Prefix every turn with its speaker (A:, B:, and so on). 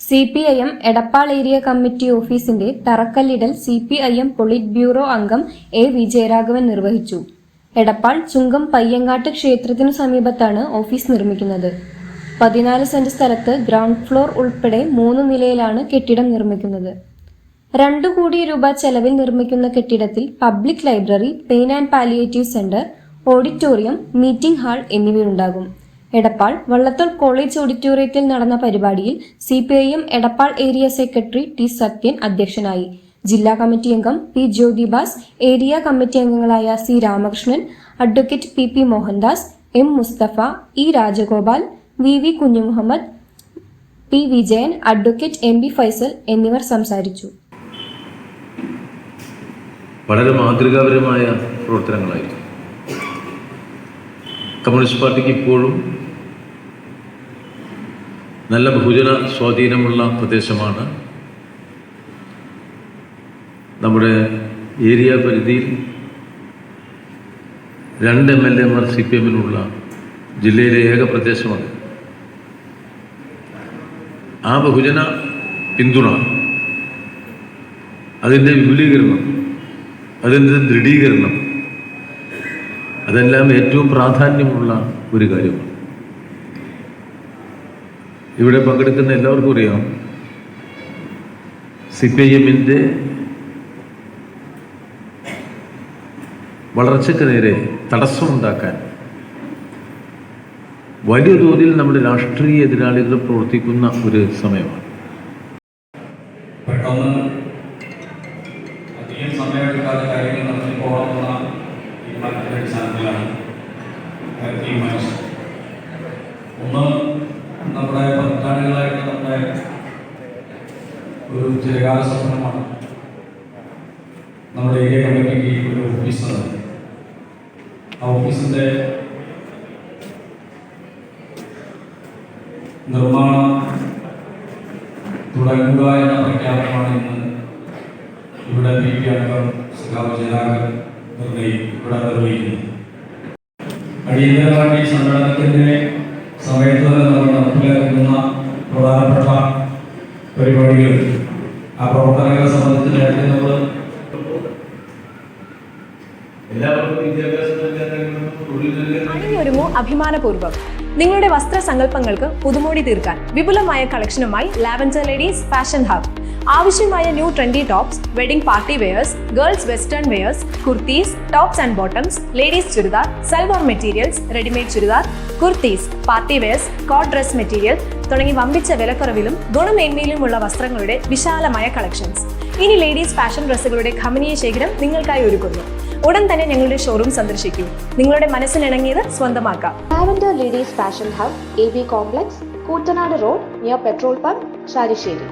A: C P I M Edappal area committee ഓഫീസിന്റെ തറക്കല്ലിടൽ C P I M polit bureau അംഗം A Vijayaraghavan നിർവഹിച്ചു. എടപ്പാൾ ചുങ്കം പയ്യങ്ങാട്ട് ക്ഷേത്രത്തിനു സമീപത്താണ് ഓഫീസ് നിർമ്മിക്കുന്നത്. പതിനാല് സെന്റ് സ്ഥലത്ത് ഗ്രൗണ്ട് ഫ്ലോർ ഉൾപ്പെടെ മൂന്ന് നിലയിലാണ് കെട്ടിടം നിർമ്മിക്കുന്നത്. രണ്ടു കോടി രൂപ ചെലവിൽ നിർമ്മിക്കുന്ന കെട്ടിടത്തിൽ public library pain and palliative centre auditorium meeting hall എന്നിവയുണ്ടാകും. Edappal Vallathol college ഓഡിറ്റോറിയത്തിൽ നടന്ന പരിപാടിയിൽ C P I M Edappal area secretary T Sathyan അധ്യക്ഷനായി. ജില്ലാ കമ്മിറ്റി അംഗം പി ജ്യോതിബാസ് ഏരിയ കമ്മിറ്റി അംഗങ്ങളായ C Ramakrishnan advocate P P Mohandas M Musthafa E Rajagopal V V Kunjumuhammed P Vijayan advocate M B Faisal എന്നിവർ സംസാരിച്ചു.
B: വളരെ മാതൃകാപരമായ പ്രവർത്തനങ്ങളായിരുന്നു communist പാർട്ടിക്ക് ഇപ്പോഴും നല്ല ബഹുജന സ്വാധീനമുള്ള പ്രദേശമാണ് നമ്മുടെ ഏരിയ പരിധിയിൽ രണ്ട് എം എൽ എമാർ സി പി എമ്മിലുള്ള ജില്ലയിലെ ഏക പ്രദേശമാണ്. ആ ബഹുജന പിന്തുണ അതിന്റെ വിപുലീകരണം അതിന്റെ ദൃഢീകരണം അതെല്ലാം ഏറ്റവും പ്രാധാന്യമുള്ള ഒരു കാര്യമാണ്. ഇവിടെ പങ്കെടുക്കുന്ന എല്ലാവർക്കും അറിയാം സി പി ഐ എമ്മിന്റെ വളർച്ചയ്ക്ക് നേരെ തടസ്സമുണ്ടാക്കാൻ വലിയ തോതിൽ നമ്മുടെ രാഷ്ട്രീയ എതിരാളികൾ പ്രവർത്തിക്കുന്ന ഒരു സമയമാണ്.
C: പെട്ടെന്ന് തീരുമാനത്തിന്റെ അടിസ്ഥാനത്തിലാണ് തീരുമാനിച്ചത് ഒന്ന് നമ്മുടെ പതിറ്റാണ്ടുകളായിട്ട് നമ്മുടെ ഒരു ചിരകാല സ്വപ്നമാണ് നമ്മുടെ ഏരിയ കമ്മിറ്റിക്ക് ഒരു ഓഫീസ് ആ ഓഫീസിന്റെ നിർമ്മാണം തുടങ്ങുക എന്ന പ്രഖ്യാപനമാണ് ഇന്ന് ഇവിടെ ബി പി അംഗം സഖാവ് നിർണയി ഇവിടെ നിർവഹിക്കുന്നു അടിയന്തരമായി ഈ സമ്മേളനത്തിന്റെ സമയത്ത് തന്നെ നമ്മൾ നടപ്പിലാക്കുന്ന പ്രധാനപ്പെട്ട പരിപാടികൾ ആ പ്രവർത്തനങ്ങളെ സംബന്ധിച്ച് നേരത്തെ നമ്മൾ
B: എല്ലാവർക്കും വിദ്യാഭ്യാസം
D: അഭിമാനപൂർവം. നിങ്ങളുടെ വസ്ത്ര സങ്കല്പങ്ങൾക്ക് പുതുമോടി തീർക്കാൻ വിപുലമായ കളക്ഷനുമായി ലാവൻഡർ ലേഡീസ് ഫാഷൻ ഹബ് ആവശ്യമായ new trendy tops wedding party wears girls western wears kurtis tops and bottoms ladies churidar salwar materials readymade churidar kurtis party wears coat dress material തുടങ്ങി വമ്പിച്ച വിലക്കുറവിലും ഗുണമേന്മയിലുമുള്ള വസ്ത്രങ്ങളുടെ വിശാലമായ കളക്ഷൻസ് ഇനി ലേഡീസ് ഫാഷൻ ഡ്രസ്സുകളുടെ ഖമനീയ ശേഖരം നിങ്ങൾക്കായി ഒരുക്കുന്നു. ഉടൻ തന്നെ ഞങ്ങളുടെ ഷോറൂം സന്ദർശിക്കൂ. നിങ്ങളുടെ മനസ്സിനിണങ്ങിയത് സ്വന്തമാക്കാം.
E: Lavender ladies fashion hub A B complex Koottanad road near petrol pump Sharissery